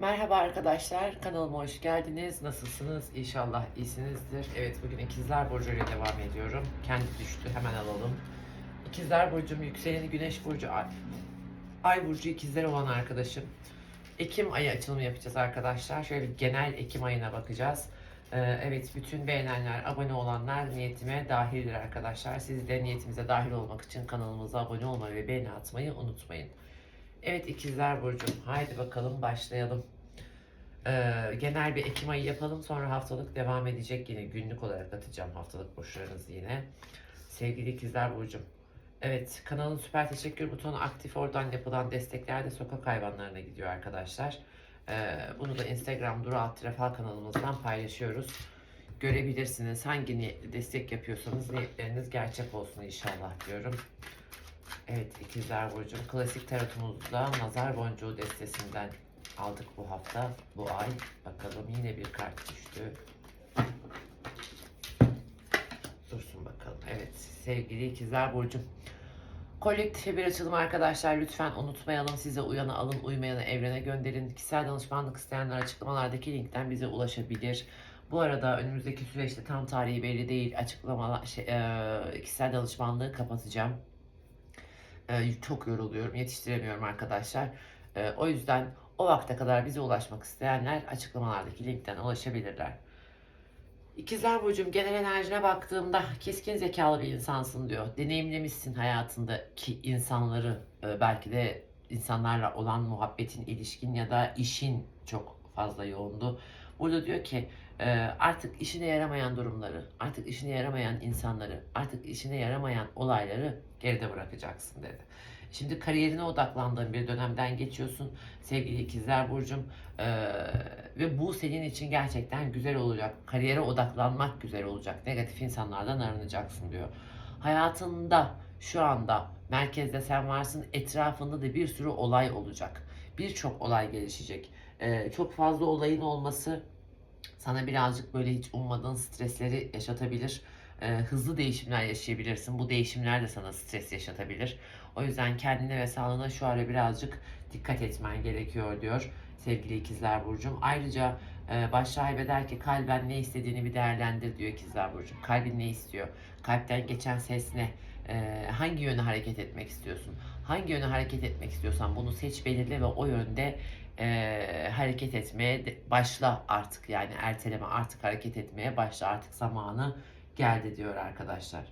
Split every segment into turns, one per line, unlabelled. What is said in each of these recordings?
Merhaba arkadaşlar, kanalıma hoş geldiniz. Nasılsınız? İnşallah iyisinizdir. Evet, bugün İkizler Burcu ile devam ediyorum. Kendi düştü, hemen alalım. İkizler Burcu'm, yükseleni Güneş Burcu, Ay, Ay Burcu İkizler olan arkadaşım. Ekim ayı açılımı yapacağız arkadaşlar. Şöyle bir genel Ekim ayına bakacağız. Ee, evet, bütün beğenenler, abone olanlar niyetime dahildir arkadaşlar. Siz de niyetimize dahil olmak için kanalımıza abone olmayı ve beğeni atmayı unutmayın. Evet ikizler Burcu'm haydi bakalım başlayalım. Ee, genel bir Ekim ayı yapalım sonra haftalık devam edecek yine günlük olarak atacağım haftalık burçlarınızı yine. Sevgili ikizler Burcu'm. Evet kanalın süper teşekkür butonu aktif oradan yapılan destekler de sokak hayvanlarına gidiyor arkadaşlar. Ee, bunu da Instagram Duru Alt Trafal kanalımızdan paylaşıyoruz. Görebilirsiniz hangi destek yapıyorsanız niyetleriniz gerçek olsun inşallah diyorum. Evet ikizler burcum klasik tarotumuzda nazar boncuğu destesinden aldık bu hafta. Bu ay bakalım yine bir kart düştü. Dursun bakalım. Evet sevgili ikizler burcum kolektife bir açılım arkadaşlar. Lütfen unutmayalım. Size uyanı alın uymayanı evrene gönderin. Kişisel danışmanlık isteyenler açıklamalardaki linkten bize ulaşabilir. Bu arada önümüzdeki süreçte tam tarihi belli değil. Açıklamalar şey, e, kişisel danışmanlığı kapatacağım ee, çok yoruluyorum, yetiştiremiyorum arkadaşlar. Ee, o yüzden o vakte kadar bize ulaşmak isteyenler açıklamalardaki linkten ulaşabilirler. İkizler Burcu'm genel enerjine baktığımda keskin zekalı bir insansın diyor. Deneyimlemişsin hayatındaki insanları, e, belki de insanlarla olan muhabbetin, ilişkin ya da işin çok fazla yoğundu. Burada diyor ki e, artık işine yaramayan durumları, artık işine yaramayan insanları, artık işine yaramayan olayları geride bırakacaksın dedi. Şimdi kariyerine odaklandığın bir dönemden geçiyorsun sevgili ikizler Burcu'm Ee, ve bu senin için gerçekten güzel olacak. Kariyere odaklanmak güzel olacak. Negatif insanlardan arınacaksın diyor. Hayatında şu anda merkezde sen varsın etrafında da bir sürü olay olacak. Birçok olay gelişecek. Ee, çok fazla olayın olması sana birazcık böyle hiç ummadığın stresleri yaşatabilir. Ee, hızlı değişimler yaşayabilirsin. Bu değişimler de sana stres yaşatabilir. O yüzden kendine ve sağlığına şu ara birazcık dikkat etmen gerekiyor diyor sevgili ikizler Burcu'm. Ayrıca e, baş sahibi der ki kalben ne istediğini bir değerlendir diyor ikizler Burcu'm. Kalbin ne istiyor? Kalpten geçen ses ne? E, hangi yöne hareket etmek istiyorsun? Hangi yöne hareket etmek istiyorsan bunu seç belirle ve o yönde e, hareket etmeye başla artık yani erteleme artık hareket etmeye başla artık zamanı geldi diyor arkadaşlar.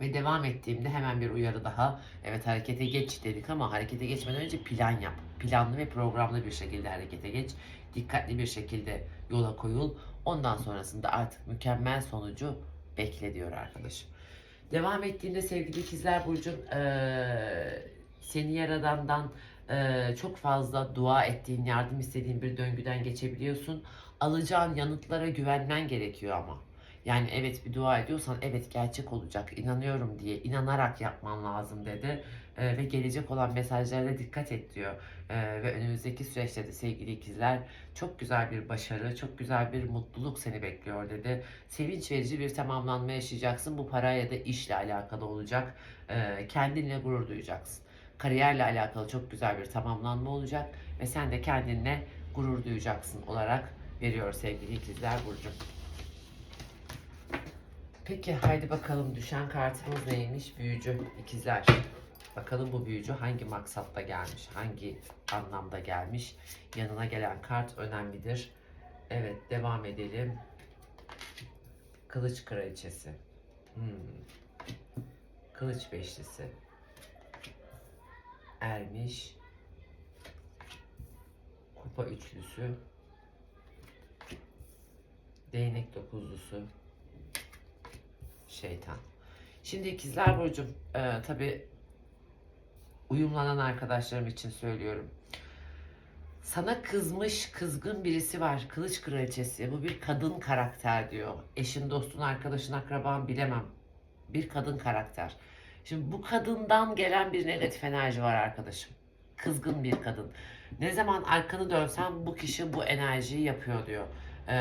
Ve devam ettiğimde hemen bir uyarı daha. Evet harekete geç dedik ama harekete geçmeden önce plan yap. Planlı ve programlı bir şekilde harekete geç. Dikkatli bir şekilde yola koyul. Ondan sonrasında artık mükemmel sonucu bekle diyor arkadaşım. Devam ettiğinde sevgili ikizler Burcu'm eee, seni yaradandan eee, çok fazla dua ettiğin, yardım istediğin bir döngüden geçebiliyorsun. Alacağın yanıtlara güvenmen gerekiyor ama. Yani evet bir dua ediyorsan evet gerçek olacak inanıyorum diye inanarak yapman lazım dedi. Ee, ve gelecek olan mesajlara dikkat et diyor. Ee, ve önümüzdeki süreçte de sevgili ikizler çok güzel bir başarı, çok güzel bir mutluluk seni bekliyor dedi. Sevinç verici bir tamamlanma yaşayacaksın. Bu para ya da işle alakalı olacak. Ee, kendinle gurur duyacaksın. Kariyerle alakalı çok güzel bir tamamlanma olacak ve sen de kendinle gurur duyacaksın olarak veriyor sevgili ikizler Burcu. Peki haydi bakalım düşen kartımız neymiş? Büyücü ikizler. Bakalım bu büyücü hangi maksatta gelmiş? Hangi anlamda gelmiş? Yanına gelen kart önemlidir. Evet devam edelim. Kılıç kraliçesi. Hmm. Kılıç beşlisi. Ermiş. Kupa üçlüsü. Değnek dokuzlusu şeytan. Şimdi ikizler burcum e, tabi uyumlanan arkadaşlarım için söylüyorum. Sana kızmış, kızgın birisi var. Kılıç kraliçesi. Bu bir kadın karakter diyor. Eşin, dostun, arkadaşın, akraban bilemem. Bir kadın karakter. Şimdi bu kadından gelen bir negatif enerji var arkadaşım. Kızgın bir kadın. Ne zaman arkanı dönsen bu kişi bu enerjiyi yapıyor diyor. Ee,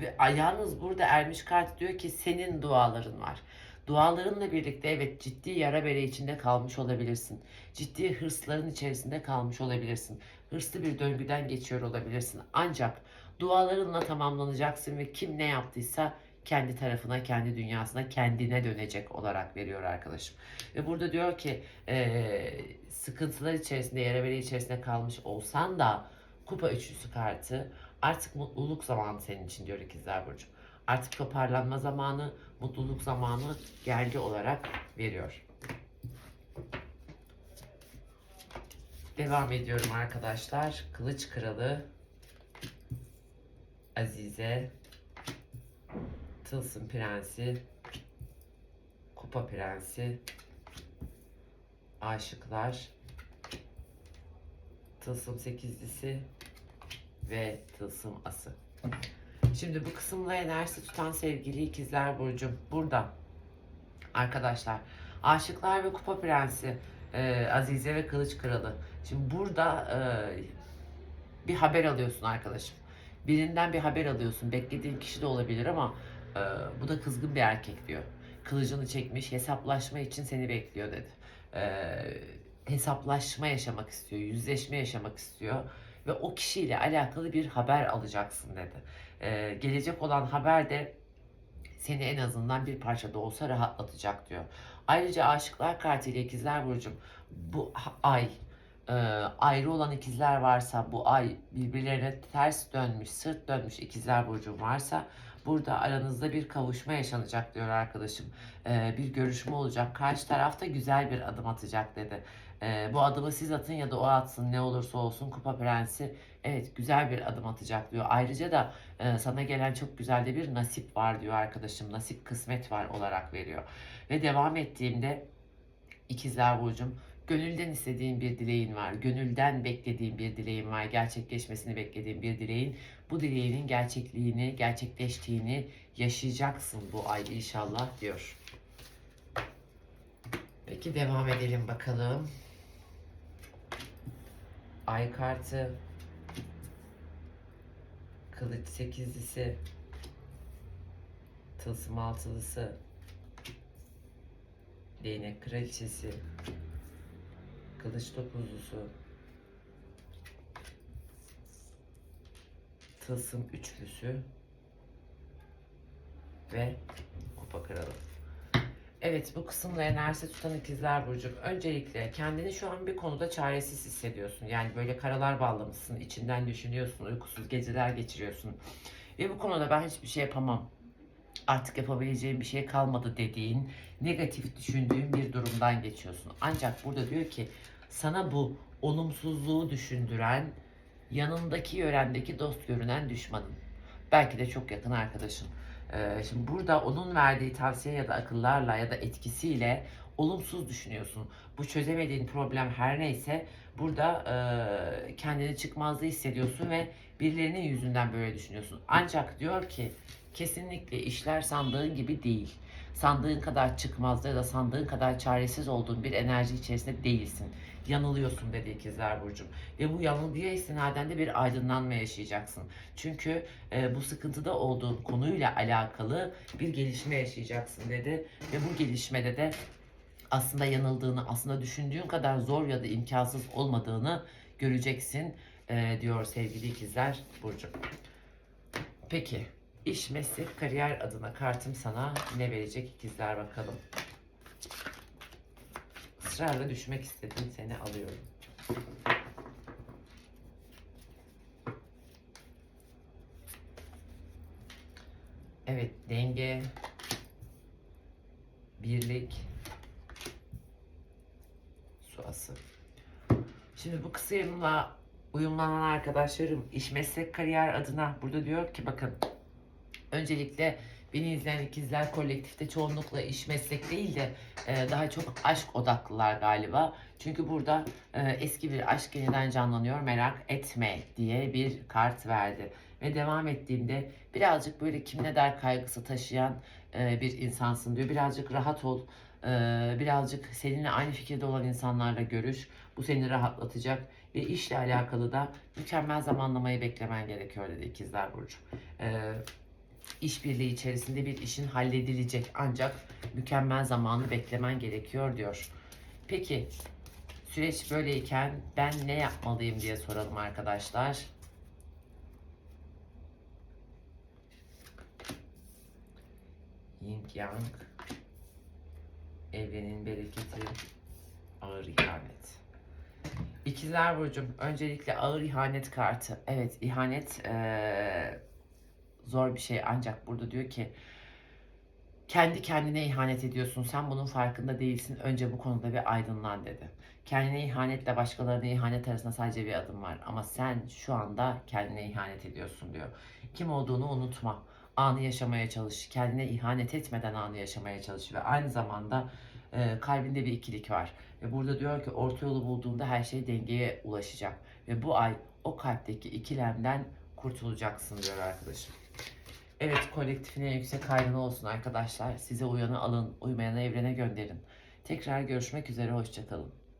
ve yalnız burada Ermiş Kart diyor ki senin duaların var. Dualarınla birlikte evet ciddi yara bere içinde kalmış olabilirsin. Ciddi hırsların içerisinde kalmış olabilirsin. hırslı bir döngüden geçiyor olabilirsin. Ancak dualarınla tamamlanacaksın ve kim ne yaptıysa kendi tarafına, kendi dünyasına, kendine dönecek olarak veriyor arkadaşım. Ve burada diyor ki eee, sıkıntılar içerisinde, yara bere içerisinde kalmış olsan da kupa üçlüsü kartı artık mutluluk zamanı senin için diyor ikizler Burcu. Artık toparlanma zamanı, mutluluk zamanı geldi olarak veriyor. Devam ediyorum arkadaşlar. Kılıç Kralı Azize Tılsım Prensi Kupa Prensi Aşıklar Tılsım Sekizlisi ve Tılsım Ası. Şimdi bu kısımda enerjisi tutan sevgili ikizler Burcu burada. Arkadaşlar Aşıklar ve Kupa Prensi e, Azize ve Kılıç Kralı. Şimdi burada e, bir haber alıyorsun arkadaşım. Birinden bir haber alıyorsun. Beklediğin kişi de olabilir ama e, bu da kızgın bir erkek diyor. Kılıcını çekmiş hesaplaşma için seni bekliyor dedi. E, hesaplaşma yaşamak istiyor, yüzleşme yaşamak istiyor ve o kişiyle alakalı bir haber alacaksın dedi. E, gelecek olan haber de seni en azından bir parça da olsa rahatlatacak diyor. Ayrıca aşıklar kartıyla ikizler burcum bu ay e, ayrı olan ikizler varsa bu ay birbirlerine ters dönmüş, sırt dönmüş ikizler burcum varsa burada aranızda bir kavuşma yaşanacak diyor arkadaşım. E, bir görüşme olacak. Karşı tarafta güzel bir adım atacak dedi. E, bu adımı siz atın ya da o atsın ne olursa olsun Kupa Prensi evet güzel bir adım atacak diyor. Ayrıca da e, sana gelen çok güzel de bir nasip var diyor arkadaşım. Nasip kısmet var olarak veriyor. Ve devam ettiğimde ikizler burcum gönülden istediğin bir dileğin var. Gönülden beklediğin bir dileğin var. Gerçekleşmesini beklediğin bir dileğin. Bu dileğinin gerçekliğini, gerçekleştiğini yaşayacaksın bu ay inşallah diyor. Peki devam edelim bakalım. Ay kartı. Kılıç sekizlisi. Tılsım altılısı. Değnek kraliçesi. Kılıç dokuzlusu. Tılsım üçlüsü. Ve kupa kralı. Evet bu kısımda enerjisi tutan ikizler Burcu. Öncelikle kendini şu an bir konuda çaresiz hissediyorsun. Yani böyle karalar bağlamışsın, içinden düşünüyorsun, uykusuz geceler geçiriyorsun. Ve bu konuda ben hiçbir şey yapamam. Artık yapabileceğim bir şey kalmadı dediğin, negatif düşündüğün bir durumdan geçiyorsun. Ancak burada diyor ki sana bu olumsuzluğu düşündüren yanındaki yörendeki dost görünen düşmanın. Belki de çok yakın arkadaşın. Ee, şimdi burada onun verdiği tavsiye ya da akıllarla ya da etkisiyle olumsuz düşünüyorsun. Bu çözemediğin problem her neyse burada e, kendini çıkmazda hissediyorsun ve birilerinin yüzünden böyle düşünüyorsun. Ancak diyor ki kesinlikle işler sandığın gibi değil. Sandığın kadar çıkmazda ya da sandığın kadar çaresiz olduğun bir enerji içerisinde değilsin. Yanılıyorsun dedi ikizler Burcu'm. Ve bu yanılgıya istinaden de bir aydınlanma yaşayacaksın. Çünkü e, bu sıkıntıda olduğun konuyla alakalı bir gelişme yaşayacaksın dedi. Ve bu gelişmede de aslında yanıldığını, aslında düşündüğün kadar zor ya da imkansız olmadığını göreceksin e, diyor sevgili ikizler Burcu. Peki iş, meslek, kariyer adına kartım sana ne verecek ikizler bakalım. Israrla düşmek istedim seni alıyorum. Evet denge, birlik, su ası. Şimdi bu kısımla uyumlanan arkadaşlarım iş meslek kariyer adına burada diyor ki bakın öncelikle beni izleyen ikizler kolektifte çoğunlukla iş meslek değil de e, daha çok aşk odaklılar galiba. Çünkü burada e, eski bir aşk yeniden canlanıyor merak etme diye bir kart verdi. Ve devam ettiğimde birazcık böyle kim ne der kaygısı taşıyan e, bir insansın diyor. Birazcık rahat ol. e, birazcık seninle aynı fikirde olan insanlarla görüş. Bu seni rahatlatacak. Ve işle alakalı da mükemmel zamanlamayı beklemen gerekiyor dedi ikizler Burcu. E, işbirliği içerisinde bir işin halledilecek ancak mükemmel zamanı beklemen gerekiyor diyor. Peki Süreç böyleyken ben ne yapmalıyım diye soralım arkadaşlar. Yin Yang Evrenin bereketi Ağır ihanet İkizler Burcu'm öncelikle ağır ihanet kartı. Evet ihanet eee, zor bir şey ancak burada diyor ki kendi kendine ihanet ediyorsun. Sen bunun farkında değilsin. Önce bu konuda bir aydınlan dedi. Kendine ihanetle başkalarına ihanet arasında sadece bir adım var. Ama sen şu anda kendine ihanet ediyorsun diyor. Kim olduğunu unutma. Anı yaşamaya çalış. Kendine ihanet etmeden anı yaşamaya çalış. Ve aynı zamanda e, kalbinde bir ikilik var. Ve burada diyor ki orta yolu bulduğunda her şey dengeye ulaşacak. Ve bu ay o kalpteki ikilemden kurtulacaksın diyor arkadaşım. Evet kolektifine yüksek hayrına olsun arkadaşlar. Size uyanı alın, uymayanı evrene gönderin. Tekrar görüşmek üzere, hoşçakalın.